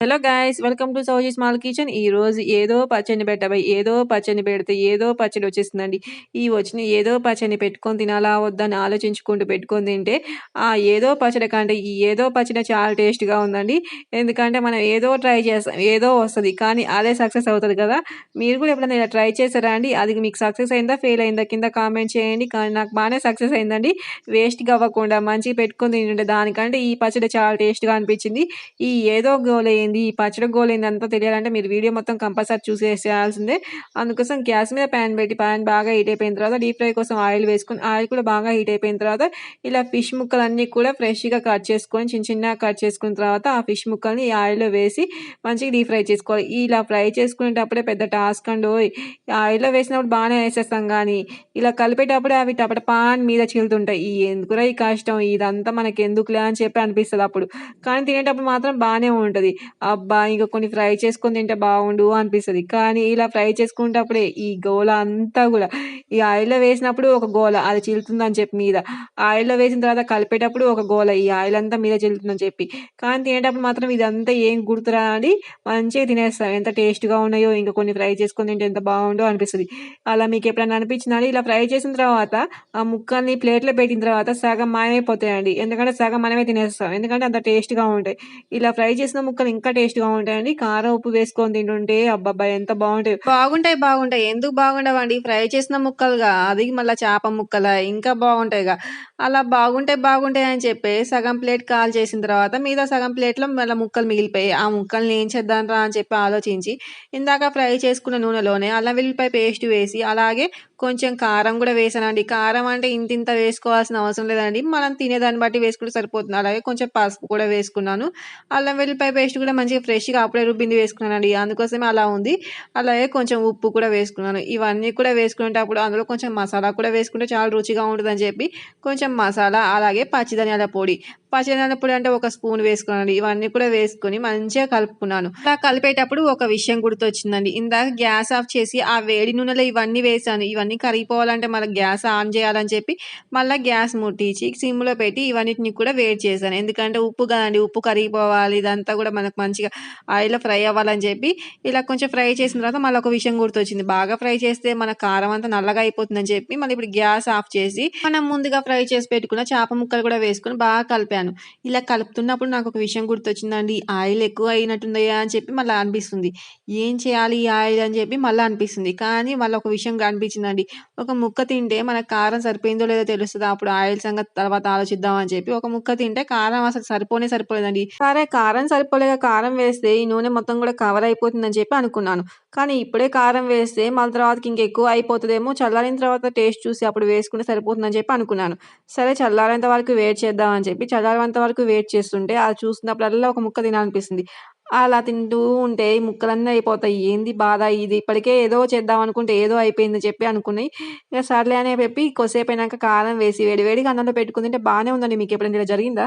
Hello guys welcome to Souji small kitchen ఈ రోజు ఏదో పచ్చని పెట్టబోయి ఏదో పచ్చని పెడితే ఏదో పచ్చడి వచ్చేస్తుందండి. ఈ వచ్చిన ఏదో పచ్చని పెట్టుకొని తినాలా వద్దని ఆలోచించుకుంటూ పెట్టుకొని తింటే ఆ ఏదో పచ్చడి కంటే ఈ ఏదో పచ్చడి చాలా టేస్ట్గా ఉందండి. ఎందుకంటే మనం ఏదో ట్రై చేస్తాం ఏదో వస్తుంది కానీ అదే సక్సెస్ అవుతుంది కదా. మీరు కూడా ఎప్పుడైనా ఇలా ట్రై చేశారా అండి? అది మీకు సక్సెస్ అయిందా ఫెయిల్ అయిందా? కింద కామెంట్ చేయండి. కానీ నాకు బాగానే సక్సెస్ అయిందండి. వేస్ట్గా అవ్వకుండా మంచిగా పెట్టుకొని తింటుంటే దానికంటే ఈ పచ్చడి చాలా టేస్ట్గా అనిపించింది. ఈ ఏదో గోల్ అయింది ఈ పచ్చడి గోల్ అయింది అంతా తెలియాలంటే మీరు వీడియో మొత్తం కంపల్సరీ చూసేసేయాల్సిందే అందుకోసం గ్యాస్ మీద ప్యాన్ పెట్టి ప్యాన్ బాగా హీట్ అయిపోయిన తర్వాత డీప్ ఫ్రై కోసం ఆయిల్ వేసుకుని ఆయిల్ కూడా బాగా హీట్ అయిపోయిన తర్వాత ఇలా ఫిష్ ముక్కలన్నీ కూడా ఫ్రెష్గా కట్ చేసుకొని చిన్న చిన్నగా కట్ చేసుకున్న తర్వాత ఆ ఫిష్ ముక్కల్ని ఈ ఆయిల్లో వేసి మంచిగా డీప్ ఫ్రై చేసుకోవాలి. ఇలా ఫ్రై చేసుకునేటప్పుడే పెద్ద టాస్క్ అండి. ఆయిల్లో వేసినప్పుడు బాగానే వేసేస్తాం కానీ ఇలా కలిపేటప్పుడు అవి టపట పాన్ మీద చిలుతుంటాయి. ఈ ఎందుకురా ఈ కష్టం? ఇదంతా మనకి ఎందుకులే అని చెప్పి అనిపిస్తుంది అప్పుడు. కానీ తినేటప్పుడు మాత్రం బాగానే ఉంటుంది. అబ్బా ఇంక కొన్ని ఫ్రై చేసుకొని తింటే బాగుండు అనిపిస్తుంది. కానీ ఇలా ఫ్రై చేసుకునేటప్పుడే ఈ గోల అంతా కూడా ఈ ఆయిల్లో వేసినప్పుడు ఒక గోల అది చిల్లుతుందని చెప్పి మీద ఆయిల్లో వేసిన తర్వాత కలిపేటప్పుడు ఒక గోల ఈ ఆయిల్ అంతా మీద చిల్లుతుందని చెప్పి. కానీ తినేటప్పుడు మాత్రం ఇదంతా ఏం గుర్తురా అని మంచిగా తినేస్తాం. ఎంత టేస్ట్గా ఉన్నాయో ఇంకా కొన్ని ఫ్రై చేసుకొని తింటే ఎంత బాగుండో అనిపిస్తుంది. అలా మీకు ఎప్పుడైనా అనిపించిందా ఇలా ఫ్రై చేసిన తర్వాత ఆ ముక్కల్ని ప్లేట్లో పెట్టిన తర్వాత సగం మాయమైపోతాయండి. ఎందుకంటే సగం మనమే తినేస్తాం. ఎందుకంటే అంత టేస్ట్గా ఉంటాయి. ఇలా ఫ్రై చేసిన ముక్కలు ఇంకా టేస్ట్గా ఉంటాయండి. కారం ఉప్పు వేసుకొని తింటుంటే అబ్బబ్బా ఎంత బాగుంటాయి. బాగుంటాయి బాగుంటాయి. ఎందుకు బాగుండవండి? ఫ్రై చేసిన ముక్కలుగా అది మళ్ళీ చేప ముక్కల ఇంకా బాగుంటాయిగా. అలా బాగుంటాయి బాగుంటాయి అని చెప్పి సగం ప్లేట్ కాల్ చేసిన తర్వాత మీద సగం ప్లేట్లో మళ్ళీ ముక్కలు మిగిలిపోయి ఆ ముక్కల్ని ఏం చేద్దాం రా అని చెప్పి ఆలోచించి ఇందాక ఫ్రై చేసుకున్న నూనెలోనే అల్లం వెల్లిపాయ పేస్ట్ వేసి అలాగే కొంచెం కారం కూడా వేసానండి. కారం అంటే ఇంత ఇంత వేసుకోవాల్సిన అవసరం లేదండి. మనం తినేదాన్ని బట్టి వేసుకుంటే సరిపోతుంది. అలాగే కొంచెం పసుపు కూడా వేసుకున్నాను. అల్లం వెల్లిపాయ పేస్ట్ కూడా మంచిగా ఫ్రెష్గా అప్పుడే రుబ్బింది వేసుకున్నానండి. అందుకోసమే అలా ఉంది. అలాగే కొంచెం ఉప్పు కూడా వేసుకున్నాను. ఇవన్నీ కూడా వేసుకునేటప్పుడు అందులో కొంచెం మసాలా కూడా వేసుకుంటే చాలా రుచిగా ఉంటుందని చెప్పి కొంచెం మసాలా అలాగే పచ్చిధనియాల పొడి పచ్చిధనియాల అంటే ఒక స్పూన్ వేసుకున్నాను ఇవన్నీ కూడా వేసుకొని మంచిగా కలుపుకున్నాను. అలా కలిపేటప్పుడు ఒక విషయం గుర్తొచ్చిందండి. ఇందాక గ్యాస్ ఆఫ్ చేసి ఆ వేడి నూనెలో ఇవన్నీ వేసాను. ఇవన్నీ కరిగిపోవాలంటే మళ్ళీ గ్యాస్ ఆన్ చేయాలని చెప్పి మళ్ళీ గ్యాస్ ముట్టించి సిమ్లో పెట్టి ఇవన్నిటిని కూడా వేడి చేశాను. ఎందుకంటే ఉప్పు కదండి ఉప్పు కరిగిపోవాలి. ఇదంతా కూడా మనకు మంచిగా ఆయిల్లో ఫ్రై అవ్వాలని చెప్పి ఇలా కొంచెం ఫ్రై చేసిన తర్వాత మళ్ళీ ఒక విషయం గుర్తొచ్చింది. బాగా ఫ్రై చేస్తే మన కారం అంతా నల్లగా అయిపోతుందని చెప్పి మళ్ళీ ఇప్పుడు గ్యాస్ ఆఫ్ చేసి మనం ముందుగా ఫ్రై చేసి పెట్టుకున్న చేప ముక్కలు కూడా వేసుకుని బాగా కలిపాను. ఇలా కలుపుతున్నప్పుడు నాకు ఒక విషయం గుర్తొచ్చిందండి. ఆయిల్ ఎక్కువ అయినట్టుందయ్యా అని చెప్పి మళ్ళీ అనిపిస్తుంది. ఏం చేయాలి ఈ ఆయిల్ అని చెప్పి మళ్ళీ అనిపిస్తుంది. కానీ మళ్ళీ ఒక విషయం అనిపించిందండి ఒక ముక్క తింటే మన కారం సరిపోయిందో లేదో తెలుస్తుంది. అప్పుడు ఆయిల్ సంగతి తర్వాత ఆలోచిద్దాం అని చెప్పి ఒక ముక్క తింటే కారం అసలు సరిపోనే సరిపోలేదండి. సరే కారం సరిపోలేక కారం వేస్తే ఈ నూనె మొత్తం కూడా కవర్ అయిపోతుందని చెప్పి అనుకున్నాను. కానీ ఇప్పుడే కారం వేస్తే మళ్ళీ తర్వాతకి ఇంకెక్కువ అయిపోతుందేమో. చల్లారిన తర్వాత టేస్ట్ చూసి అప్పుడు వేసుకుంటే సరిపోతుందని చెప్పి అనుకున్నాను. సరే చల్లారేంత వరకు వెయిట్ చేద్దామని చెప్పి చల్లారేంత వరకు వెయిట్ చేస్తుంటే అది చూసినప్పుడల్లా ఒక ముక్క తినాలనిపిస్తుంది. అలా తింటూ ఉంటే ఈ ముక్కలన్నీ అయిపోతాయి. ఏంది బాధ ఇది? ఇప్పటికే ఏదో చేద్దాం అనుకుంటే ఏదో అయిపోయిందని చెప్పి అనుకున్నాయి. ఇక సర్లే అని చెప్పి కొద్దిసేపు అయినాక కారం వేసి వేడి వేడిగా అన్నంలో పెట్టుకుని తింటే బాగానే ఉందండి. మీకు ఎప్పుడైనా ఇలా జరిగిందా?